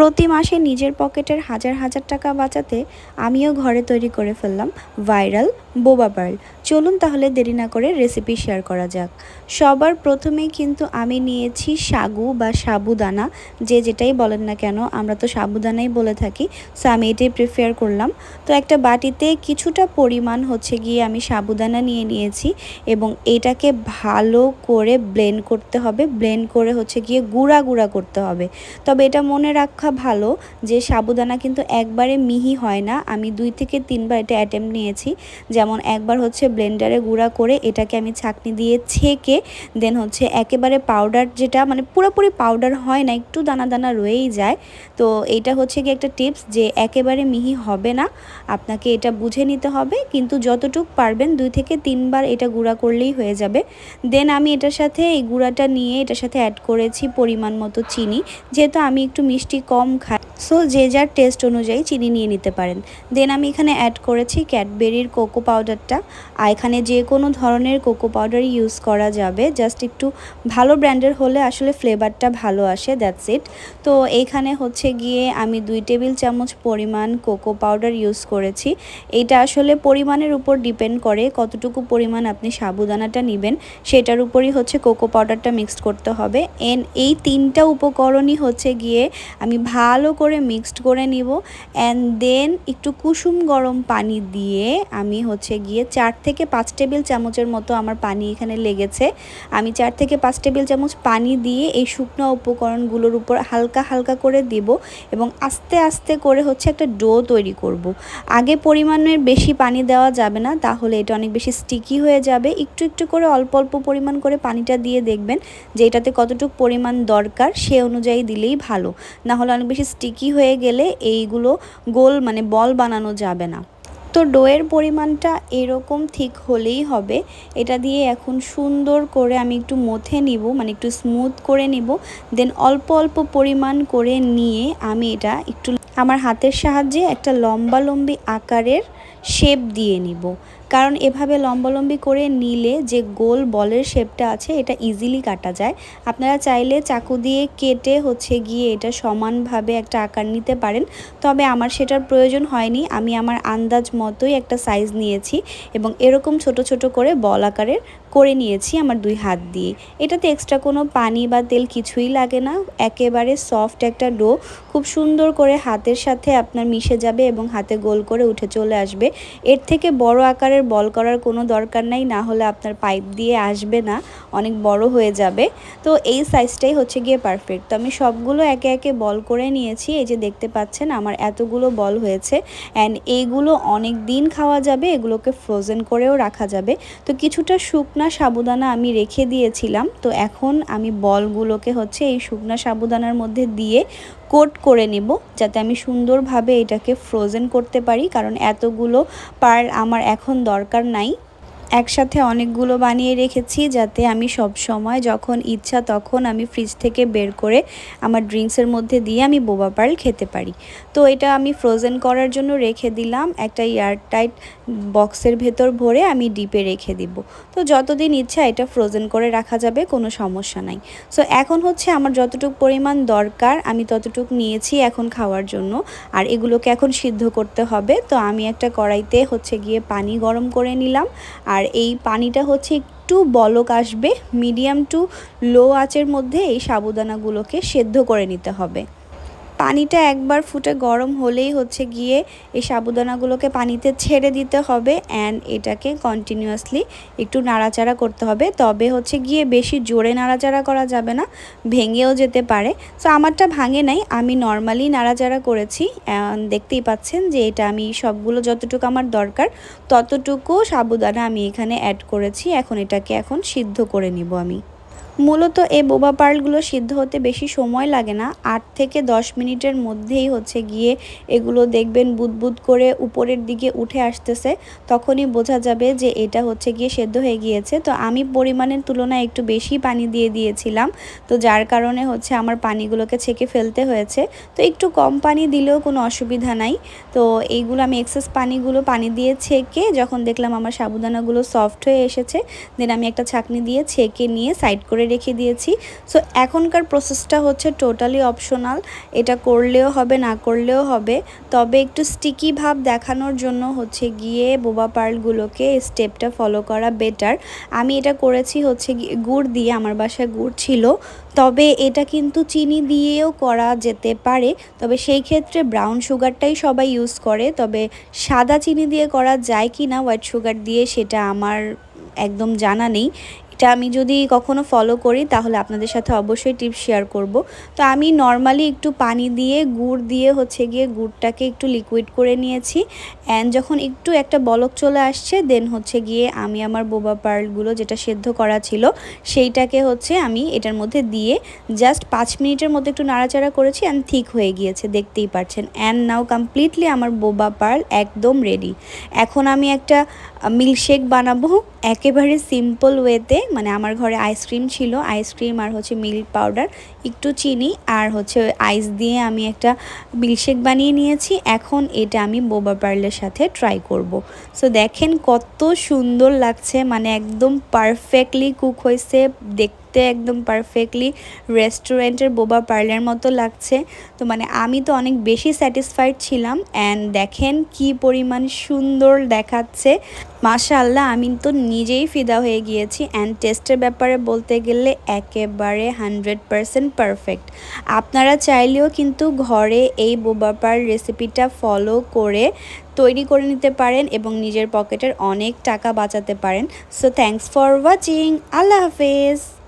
প্রতি মাসে নিজের পকেটের হাজার হাজার টাকা বাঁচাতে আমিও ঘরে তৈরি করে ফেললাম ভাইরাল বোবা পার্ল। চলুন তাহলে দেরি না করে রেসিপি শেয়ার করা যাক। সবার প্রথমেই কিন্তু আমি নিয়েছি সাগু বা সাবুদানা। যে যেটাই বলেন না কেন, আমরা তো সাবুদানাই বলে থাকি সো আমি এটাই প্রিফেয়ার করলাম। তো একটা বাটিতে কিছুটা পরিমাণ হচ্ছে গিয়ে আমি সাবুদানা নিয়ে নিয়েছি এবং এটাকে ভালো করে ব্লেন্ড করতে হবে। ব্লেন্ড করে হচ্ছে গিয়ে গুঁড়া গুঁড়া করতে হবে। তবে এটা মনে রাখা ভালো যে সাবুদানা কিন্তু একবারে মিহি হয় না। আমি দুই থেকে তিনবার এটা অ্যাটেম্প নিয়েছি। যেমন একবার হচ্ছে ব্লেন্ডারে গুঁড়া করে এটাকে আমি ছাকনি দিয়ে ছেঁকে দেন হচ্ছে একেবারে পাউডার যেটা মানে পুরোপুরি পাউডার হয় না, একটু দানা দানা রয়েই যায়। তো এটা হচ্ছে কি একটা টিপস যে একেবারে মিহি হবে না। আপনাকে এটা বুঝে নিতে হবে, কিন্তু যতটুক পারবেন দুই থেকে তিনবার এটা গুঁড়া করলেই হয়ে যাবে। দেন আমি এটার সাথে এই গুঁড়াটা নিয়ে এটার সাথে অ্যাড করেছি পরিমাণ মতো চিনি। যেহেতু আমি একটু মিষ্টি কম খাই সো যে যার টেস্ট অনুযায়ী চিনি নিয়ে নিতে পারেন। দেন আমি এখানে অ্যাড করেছি ক্যাডবেরির কোকো পাউডারটা আর এখানে যে কোনো ধরনের কোকো পাউডার ইউজ করা যাবে। জাস্ট একটু ভালো ব্র্যান্ডের হলে আসলে ফ্লেভারটা ভালো আসে দ্যাটস ইট তো এইখানে হচ্ছে গিয়ে আমি দুই টেবিল চামচ পরিমাণ কোকো পাউডার ইউজ করেছি। এটা আসলে পরিমাণের উপর ডিপেন্ড করে কতটুকু পরিমাণ আপনি সাবুদানাটা নেবেন। সেটার উপরই হচ্ছে কোকো পাউডারটা মিক্সড করতে হবে। এন এই তিনটা উপকরণই হচ্ছে গিয়ে আমি ভালো করে মিক্সড করে নিব অ্যান্ড দেন একটু কুসুম গরম পানি দিয়ে আমি হচ্ছে গিয়ে চার থেকে পাঁচ টেবিল চামচের মতো আমার পানি এখানে লেগেছে। আমি চার থেকে পাঁচ টেবিল চামচ পানি দিয়ে এই শুকনো উপকরণগুলোর উপর হালকা হালকা করে দিব এবং আস্তে আস্তে করে হচ্ছে একটা ডো তৈরি করব। আগে পরিমাণের বেশি পানি দেওয়া যাবে না, তাহলে এটা অনেক বেশি স্টিকি হয়ে যাবে। একটু একটু করে অল্প অল্প পরিমাণ করে পানিটা দিয়ে দেখবেন যে এটাতে কতটুকু পরিমাণ দরকার সে অনুযায়ী দিলেই ভালো। না হলে অনেক বেশি স্টিকি হয়ে গেলে এইগুলো গোল মানে বল বানানো যাবে না। তো ডোয়ের পরিমাণটা এরকম ঠিক হলেই হবে। এটা দিয়ে এখন সুন্দর করে আমি একটু মথে নিব মানে একটু স্মুথ করে নিব। দেন অল্প অল্প পরিমাণ করে নিয়ে আমি এটা একটু আমার হাতের সাহায্যে একটা লম্বা লম্বি আকারের শেপ দিয়ে নিব। কারণ এভাবে লম্বালম্বি করে নিলে যে গোল বলের শেপটা আছে, এটা ইজিলি কাটা যায়। আপনারা চাইলে চাকু দিয়ে কেটে হচ্ছে গিয়ে এটা সমানভাবে একটা আকার নিতে পারেন। তবে আমার সেটার প্রয়োজন হয়নি। আমি আমার আন্দাজ মতোই একটা সাইজ নিয়েছি এবং এরকম ছোট ছোট করে বল আকারের করে নিয়েছি আমার দুই হাত দিয়ে। এটাতে এক্সট্রা কোনো পানি বা তেল কিছুই লাগে না। একেবারে সফট একটা ডো খুব সুন্দর করে হাতের সাথে আপনার মিশে যাবে এবং হাতে গোল করে উঠে চলে আসবে। এর থেকে বড় আকারের বল করার কোনো দরকার নাই, না হলে আপনার পাইপ দিয়ে আসবে না, অনেক বড় হয়ে যাবে। তো এই সাইজটাই হচ্ছে গিয়ে পারফেক্ট তো আমি সবগুলো একে একে বল করে নিয়েছি। এই যে দেখতে পাচ্ছেন, আমার এতগুলো বল হয়েছে। অ্যান্ড এইগুলো অনেক দিন খাওয়া যাবে, এগুলোকে ফ্রোজেন করেও রাখা যাবে। তো কিছুটা শুকনা সাবুদানা আমি রেখে দিয়েছিলাম। তো এখন আমি বলগুলোকে হচ্ছে এই শুকনা সাবুদানার মধ্যে দিয়ে কোট করে নেব যাতে আমি সুন্দরভাবে এটাকে ফ্রোজেন করতে পারি। কারণ এতগুলো পার আমার এখন দরকার নাই। একসাথে অনেকগুলো বানিয়ে রেখেছি যাতে আমি সব সময় যখন ইচ্ছা তখন আমি ফ্রিজ থেকে বের করে আমার ড্রিঙ্কসের মধ্যে দিয়ে আমি বোবা পার্ল খেতে পারি। তো এটা আমি ফ্রোজেন করার জন্য রেখে দিলাম। একটা এয়ারটাইট বক্সের ভেতর ভরে আমি ডিপে রেখে দিব। তো যতদিন ইচ্ছা এটা ফ্রোজেন করে রাখা যাবে, কোনো সমস্যা নাই। সো এখন হচ্ছে আমার যতটুকু পরিমাণ দরকার আমি ততটুকু নিয়েছি এখন খাওয়ার জন্য। আর এগুলোকে এখন সিদ্ধ করতে হবে। তো আমি একটা কড়াইতে হচ্ছে গিয়ে পানি গরম করে নিলাম। আর এই পানিটা হচ্ছে একটু বলক আসবে মিডিয়াম টু লো আঁচের মধ্যে এই সাবুদানাগুলোকে সেদ্ধ করে নিতে হবে। পানিটা একবার ফুটে গরম হলেই হচ্ছে গিয়ে এই সাবুদানাগুলোকে পানিতে ছেড়ে দিতে হবে অ্যান্ড এটাকে কন্টিনিউয়াসলি একটু নাড়াচাড়া করতে হবে। তবে হচ্ছে গিয়ে বেশি জোরে নাড়াচাড়া করা যাবে না, ভেঙেও যেতে পারে। সো আমারটা ভাঙে নাই, আমি নর্মালি নাড়াচাড়া করেছি দেখতেই পাচ্ছেন যে এটা আমি সবগুলো যতটুকু আমার দরকার, ততটুকু সাবুদানা আমি এখানে অ্যাড করেছি। এখন এটাকে এখন সিদ্ধ করে নিব আমি। মূলত এই বোবা পার্লগুলো সিদ্ধ হতে বেশি সময় লাগে না। আট থেকে দশ মিনিটের মধ্যেই হচ্ছে গিয়ে এগুলো দেখবেন বুদবুদ করে উপরের দিকে উঠে আসতেছে। তখনই বোঝা যাবে যে এটা হচ্ছে গিয়ে সেদ্ধ হয়ে গিয়েছে। তো আমি পরিমাণের তুলনায় একটু বেশি পানি দিয়ে দিয়েছিলাম। তো যার কারণে হচ্ছে আমার পানিগুলোকে ছেঁকে ফেলতে হয়েছে। তো একটু কম পানি দিলেও কোনো অসুবিধা নাই। তো এইগুলো আমি এক্সেস পানিগুলো পানি দিয়ে ছেঁকে যখন দেখলাম আমার সাবুদানাগুলো সফট হয়ে এসেছে দেন আমি একটা ছাকনি দিয়ে ছেঁকে নিয়ে সাইড করে করে রেখে দিয়েছি। সো এখনকার প্রসেসটা হচ্ছে টোটালি অপশনাল এটা করলেও হবে, না করলেও হবে। তবে একটু স্টিকি ভাব দেখানোর জন্য হচ্ছে গিয়ে বোবা পার্লগুলোকে স্টেপটা ফলো করা বেটার আমি এটা করেছি হচ্ছে গুড় দিয়ে, আমার বাসায় গুড় ছিল। তবে এটা কিন্তু চিনি দিয়েও করা যেতে পারে। তবে সেই ক্ষেত্রে ব্রাউন সুগারটাই সবাই ইউজ করে। তবে সাদা চিনি দিয়ে করা যায় কি না হোয়াইট সুগার দিয়ে, সেটা আমার একদম জানা নেই। এটা আমি যদি কখনো ফলো করি, তাহলে আপনাদের সাথে অবশ্যই টিপস শেয়ার করব। তো আমি নর্মালি একটু পানি দিয়ে, গুড় দিয়ে হচ্ছে গিয়ে গুড়টাকে একটু লিকুইড করে নিয়েছি। অ্যান্ড যখন একটু একটা বলক চলে আসছে দেন হচ্ছে গিয়ে আমি আমার বোবা পার্লগুলো যেটা সেদ্ধ করা ছিল, সেইটাকে হচ্ছে আমি এটার মধ্যে দিয়ে জাস্ট পাঁচ মিনিটের মধ্যে একটু নাড়াচাড়া করেছি অ্যান্ড ঠিক হয়ে গিয়েছে, দেখতেই পাচ্ছেন অ্যান্ড নাও কমপ্লিটলি আমার বোবা পার্ল একদম রেডি এখন আমি একটা মিল্কশেক বানাবো, একেবারে সিম্পল ওয়েতে মানে আমার ঘরে আইসক্রিম ছিল আইসক্রিম আর হচ্ছে মিল্ক পাউডার একটু চিনি আর হচ্ছে আইস দিয়ে আমি একটা মিল্কশেক বানিয়ে নিয়েছি। এখন এটা আমি বোবা পার্লের সাথে ট্রাই করব। সো দেখেন কত সুন্দর লাগছে মানে একদম পারফেক্টলি কুক হয়েছে, দেখ দেখতে একদম পারফেক্টলি রেস্টুরেন্টের বোবা পার্লের মতো লাগছে। তো মানে আমি তো অনেক বেশি স্যাটিসফাইড ছিলাম। অ্যান্ড দেখেন কি পরিমাণ সুন্দর দেখাচ্ছে। মাশাল্লাহ আমি তো নিজেই ফিদা হয়ে গিয়েছি। অ্যান্ড টেস্টের ব্যাপারে বলতে গেলে একেবারে হান্ড্রেড পারসেন্ট পারফেক্ট আপনারা চাইলেও কিন্তু ঘরে এই বোবাপার রেসিপিটা ফলো করে তৈরি করে নিতে পারেন এবং নিজের পকেটের অনেক টাকা বাঁচাতে পারেন। সো থ্যাংকস ফর ওয়াচিং আল্লাহ হাফেজ।